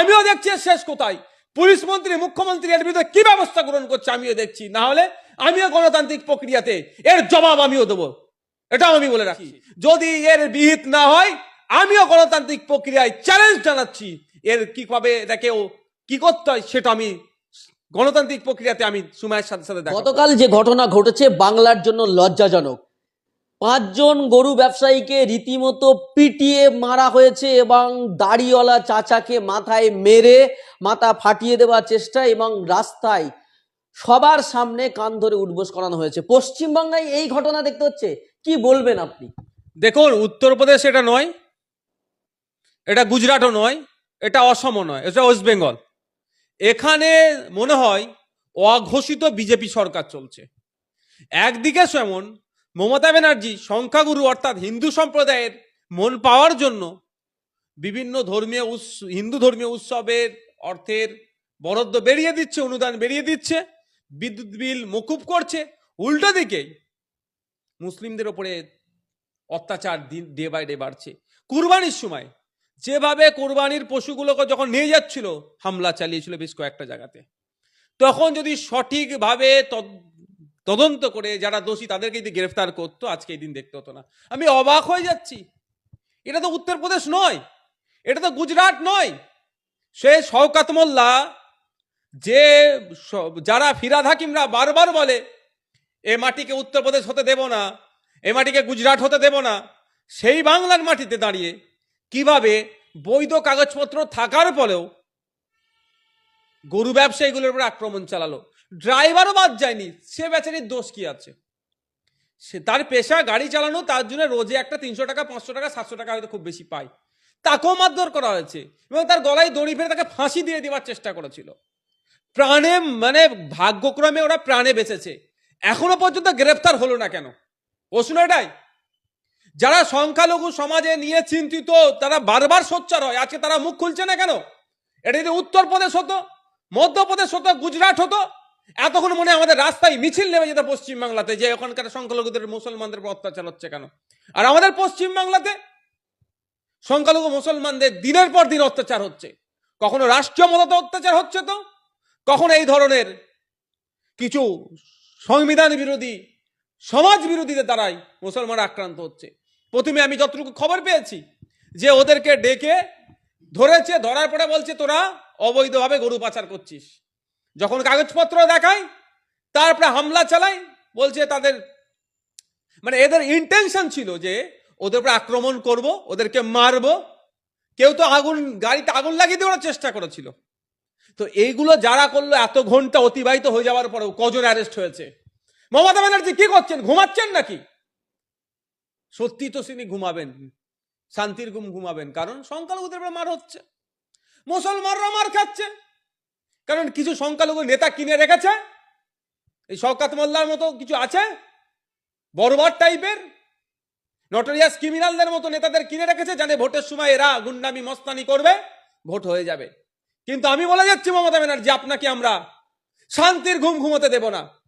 আমিও দেখছি শেষ কোথায়। পুলিশ মন্ত্রী, মুখ্যমন্ত্রী এর বিরুদ্ধে কি ব্যবস্থা গ্রহণ করছে আমিও দেখছি। না হলে আমিও গণতান্ত্রিক প্রক্রিয়াতে এর জবাব আমিও দেবো। এটাও আমি বলে রাখি যদি এর বিহিত না হয়, আমিও গণতান্ত্রিক প্রক্রিয়ায় চ্যালেঞ্জ জানাচ্ছি। এর কীভাবে এটাকেও কি করতে হয়, সেটা আমি গণতান্ত্রিক প্রক্রিয়াতে আমি সময়ের সাথে সাথে। গতকাল যে ঘটনা ঘটেছে, বাংলার জন্য লজ্জাজনক। পাঁচজন গরু ব্যবসায়ীকে রীতিমতো পিটিয়ে মারা হয়েছে এবং দাড়িওয়ালা চাচাকে মাথায় মেরে মাথা ফাটিয়ে দেওয়ার চেষ্টা এবং রাস্তায় সবার সামনে কান ধরে উঠবোস করানো হয়েছে। পশ্চিমবঙ্গে এই ঘটনা দেখতে হচ্ছে। কি বলবেন আপনি? দেখুন, উত্তরপ্রদেশ এটা নয়, এটা গুজরাটও নয়, এটা অসমও নয়, এটা ওয়েস্ট বেঙ্গল। এখানে মনে হয় অঘোষিত বিজেপি সরকার চলছে। একদিকে যেমন মমতা ব্যানার্জি সংখ্যাগুরু অর্থাৎ হিন্দু সম্প্রদায়ের মন পাওয়ার জন্য বিভিন্ন ধর্মীয় হিন্দু ধর্মীয় উৎসবের অর্থের বরাদ্দ বেরিয়ে দিচ্ছে, অনুদান বেরিয়ে দিচ্ছে, বিদ্যুৎ বিল মকুব করছে। উল্টো দিকেই মুসলিমদের ওপরে অত্যাচার দিন ডে বাই ডে বাড়ছে। কুরবানির সময় যেভাবে কোরবানির পশুগুলোকে যখন নিয়ে যাচ্ছিল, হামলা চালিয়েছিল বেশ কয়েকটা জায়গাতে, তখন যদি সঠিকভাবে তদন্ত করে যারা দোষী তাদেরকে যদি গ্রেফতার করতো, আজকে এই দিন দেখতে হতো না। আমি অবাক হয়ে যাচ্ছি। এটা তো উত্তরপ্রদেশ নয়, এটা তো গুজরাট নয়। সে শওকাত মোল্লা, যে যারা ফিরাদ হাকিমরা বারবার বলে, এ মাটিকে উত্তরপ্রদেশ হতে দেব না, এ মাটিকে গুজরাট হতে দেব না। সেই বাংলার মাটিতে দাঁড়িয়ে কীভাবে বৈধ কাগজপত্র থাকার পরেও গরু ব্যবসায়ীগুলোর উপর আক্রমণ চালালো? ড্রাইভারও বাদ যায়নি, সে বেচারির দোষ কি আছে? সে তার পেশা, গাড়ি চালানো, তার জন্য রোজে একটা তিনশো টাকা, পাঁচশো টাকা, সাতশো টাকা হয়তো খুব বেশি পায়। তাকেও মারধর করা হয়েছে এবং তার গলায় দড়ি ফেলে তাকে ফাঁসি দিয়ে দেওয়ার চেষ্টা করেছিল। প্রাণে মানে ভাগ্যক্রমে ওরা প্রাণে বেঁচেছে। এখনও পর্যন্ত গ্রেফতার হলো না কেন? প্রশ্ন এটাই। যারা সংখ্যালঘু সমাজে নিয়ে চিন্তিত, তারা বারবার সোচ্চার হয়। আজকে তারা মুখ খুলছে না কেন? এটা যদি উত্তরপ্রদেশ হতো, মধ্যপ্রদেশ হতো, গুজরাট হতো এতক্ষণ মনে আমাদের রাস্তায় মিছিল নেমে যেত পশ্চিমবাংলাতে, যে ওখানকার সংখ্যালঘুদের, মুসলমানদের উপর অত্যাচার হচ্ছে কেন? আর আমাদের পশ্চিমবাংলাতে সংখ্যালঘু মুসলমানদের দিনের পর দিন অত্যাচার হচ্ছে। কখনো রাষ্ট্রীয় মদতে অত্যাচার হচ্ছে তো? কখনো এই ধরনের কিছু সংবিধান বিরোধী, সমাজ বিরোধীদের দ্বারাই মুসলমানরা আক্রান্ত হচ্ছে। প্রথমে আমি যতটুকু খবর পেয়েছি, যে ওদেরকে ডেকে ধরেছে, ধরার পরে বলছে, তোরা অবৈধভাবে গরু পাচার করছিস। যখন কাগজপত্র দেখায় তারপরে হামলা চালায় বলছে তাদের মানে এদের ইন্টেনশন ছিল যে ওদের উপরে আক্রমণ করব, ওদেরকে মারব। কেউ তো আগুন, গাড়িতে আগুন লাগিয়ে দেওয়ার চেষ্টা করেছিল। তো এইগুলো যারা করল, এত ঘণ্টা অতিবাহিত হয়ে যাওয়ার পরেও কজন অ্যারেস্ট হয়েছে? মমতা ব্যানার্জি কি করছেন, ঘুমাচ্ছেন নাকি? সত্যি তো তিনি ঘুমাবেন, শান্তির ঘুম ঘুমাবেন, কারণ সংখ্যালঘুদের মার হচ্ছে। মুসলমানরা মার খাচ্ছে। কারণ কিছু সংখ্যালঘু নেতা কিনে রেখেছে? এই শওকাত মোল্লার মতো কিছু আছে? বরবার টাইপের? নটোরিয়াস ক্রিমিনালদের মতো নেতাদের কিনে রেখেছে জানে ভোটের সময় এরা গুন্ডামি, মস্তানি করবে? ভোট হয়ে যাবে। কিন্তু আমি বলে যাচ্ছি মমতা ব্যানার্জি, আপনাকে আমরা শান্তির ঘুম ঘুমোতে দেব না।